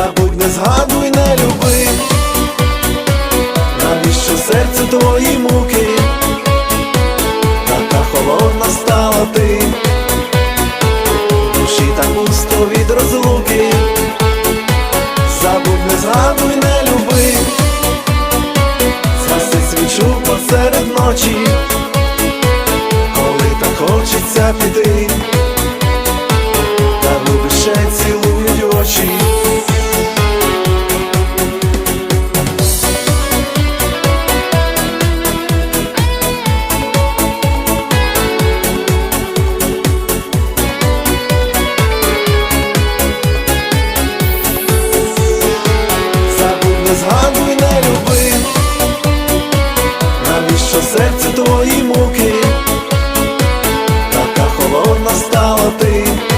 забудь, не згадуй, не люби, навіщо серцю твої муки, така холодна стала ти, душі та густо від розлуки, забудь, не згадуй, не люби, згаси свічу посеред ночі. ти.